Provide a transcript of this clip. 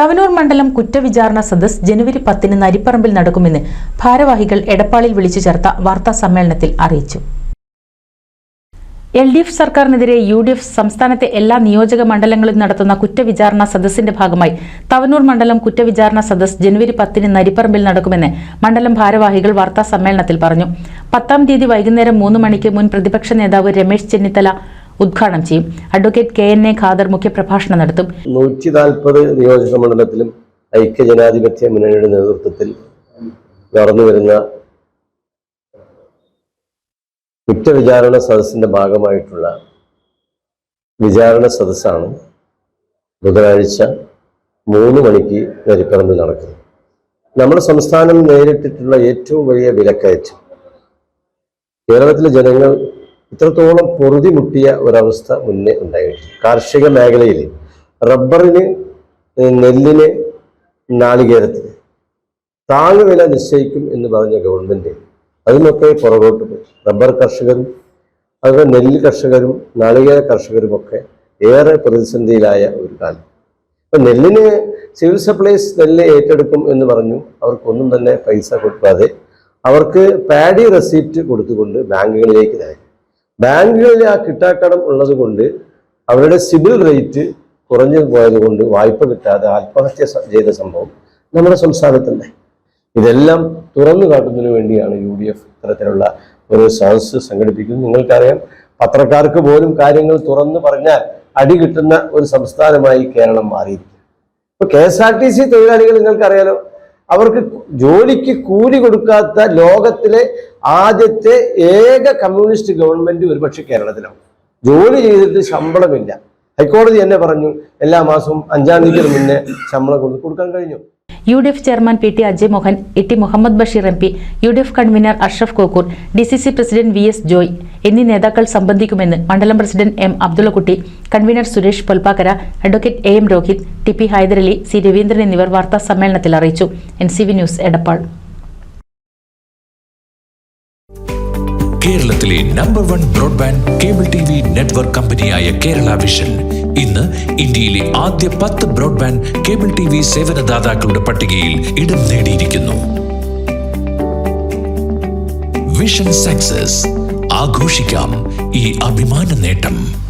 തവനൂർ മണ്ഡലം കുറ്റവിചാരണ സദസ് ജനുവരി പത്തിന് നരിപ്പറമ്പിൽ നടക്കുമെന്ന് ഭാരവാഹികൾ എടപ്പാളിൽ വിളിച്ചു ചേർത്ത വാർത്താ സമ്മേളനത്തിൽ അറിയിച്ചു. എൽ ഡി എഫ് സർക്കാരിനെതിരെ യു ഡി എഫ് സംസ്ഥാനത്തെ എല്ലാ നിയോജക മണ്ഡലങ്ങളിൽ നടത്തുന്ന കുറ്റവിചാരണ സദസ്സിന്റെ ഭാഗമായി തവനൂർ മണ്ഡലം കുറ്റവിചാരണ സദസ് ജനുവരി പത്തിന് നരിപ്പറമ്പിൽ നടക്കുമെന്ന് മണ്ഡലം ഭാരവാഹികൾ വാർത്താ സമ്മേളനത്തിൽ പറഞ്ഞു. പത്താം തീയതി വൈകുന്നേരം മൂന്ന് മണിക്ക് മുൻ പ്രതിപക്ഷ നേതാവ് രമേശ് ചെന്നിത്തല ഉദ്ഘാടനം ചെയ്യും. Advocate K N A Khader മുഖ്യപ്രഭാഷണം നടത്തും. നൂറ്റി നാൽപ്പത് നിയോജക മണ്ഡലത്തിലും ഐക്യജനാധിപത്യ മുന്നണിയുടെ നേതൃത്വത്തിൽ നടന്നു വരുന്ന കുറ്റവിചാരണ സദസ്സിന്റെ ഭാഗമായിട്ടുള്ള വിചാരണ സദസ്സാണ് ബുധനാഴ്ച മൂന്ന് മണിക്ക് നരിപ്പറമ്പിൽ നടക്കുന്നത്. നമ്മുടെ സംസ്ഥാനം നേരിട്ടിട്ടുള്ള ഏറ്റവും വലിയ വിലക്കയറ്റം കേരളത്തിലെ ജനങ്ങൾ ഇത്രത്തോളം പൊറുതി മുട്ടിയ ഒരവസ്ഥ മുന്നേ ഉണ്ടായിരുന്നു കാർഷിക മേഖലയിൽ റബ്ബറിന് നെല്ലിന് നാളികേരത്തിന് താങ്ങുവില നിശ്ചയിക്കും എന്ന് പറഞ്ഞ ഗവൺമെന്റ് അതിനൊക്കെ പുറകോട്ട് പോയി. റബ്ബർ കർഷകരും അതുപോലെ നെല്ല് കർഷകരും നാളികേര കർഷകരുമൊക്കെ ഏറെ പ്രതിസന്ധിയിലായ ഒരു കാലം. ഇപ്പൊ നെല്ലിന് സിവിൽ സപ്ലൈസ് നെല്ല് ഏറ്റെടുക്കും എന്ന് പറഞ്ഞു അവർക്കൊന്നും തന്നെ പൈസ കൊടുക്കാതെ അവർക്ക് പാഡി റെസീപ്റ്റ് കൊടുത്തുകൊണ്ട് ബാങ്കുകളിലേക്ക് നൽകി ബാങ്കുകളിൽ ആ കിട്ടാക്കടം ഉള്ളത് കൊണ്ട് അവരുടെ സിബിൽ റേറ്റ് കുറഞ്ഞു പോയത് കൊണ്ട് വായ്പ കിട്ടാതെ ആത്മഹത്യ ചെയ്ത സംഭവം നമ്മുടെ സംസ്ഥാനത്തുണ്ട്. ഇതെല്ലാം തുറന്നു കാട്ടുന്നതിന് വേണ്ടിയാണ് യു ഡി എഫ് ഇത്തരത്തിലുള്ള ഒരു സദസ് സംഘടിപ്പിക്കുന്നത്. നിങ്ങൾക്കറിയാം പത്രക്കാർക്ക് പോലും കാര്യങ്ങൾ തുറന്നു പറഞ്ഞാൽ അടി കിട്ടുന്ന ഒരു സംസ്ഥാനമായി കേരളം മാറിയിരിക്കും ഇപ്പൊ K S R T C തൊഴിലാളികൾ നിങ്ങൾക്കറിയാലോ അവർക്ക് ജോലിക്ക് കൂലി കൊടുക്കാത്ത ലോകത്തിലെ ആദ്യത്തെ ഏക കമ്മ്യൂണിസ്റ്റ് ഗവൺമെന്റ് ഒരുപക്ഷെ കേരളത്തിലാണ് ജോലി ചെയ്തിട്ട് ശമ്പളമില്ല. ഹൈക്കോടതി എന്നെ പറഞ്ഞു എല്ലാ മാസവും അഞ്ചാം തീയതിക്ക് മുന്നേ ശമ്പളം കൊടു- കൊടുക്കാൻ കഴിഞ്ഞു. U D F chairman P T Ajay Mohan E T Muhammad Basheer M P U D F convener Ashraf Kokkur D C C president V S Joy എന്നീ നേതാക്കൾ സംബന്ധിക്കുമെന്ന് മണ്ഡലം president M Abdullakutty convener Suresh Polppakkara advocate A M Rohith T P Hydarali C Raveendran എന്നിവർ വാർത്താ സമ്മേളനത്തിൽ അറിയിച്ചു. N C V news Edappal. കേരളത്തിലെ number one broadband cable T V network കമ്പനിയായ കേരള വിഷൻ ഇന്ന് ഇന്ത്യയിലെ ആദ്യ പത്ത് ബ്രോഡ്ബാൻഡ് കേബിൾ ടി വി സേവനദാതാക്കളുടെ പട്ടികയിൽ ഇടം നേടിയിരിക്കുന്നു. വിഷൻ സക്സസ് ആഘോഷിക്കാം ഈ അഭിമാന നേട്ടം.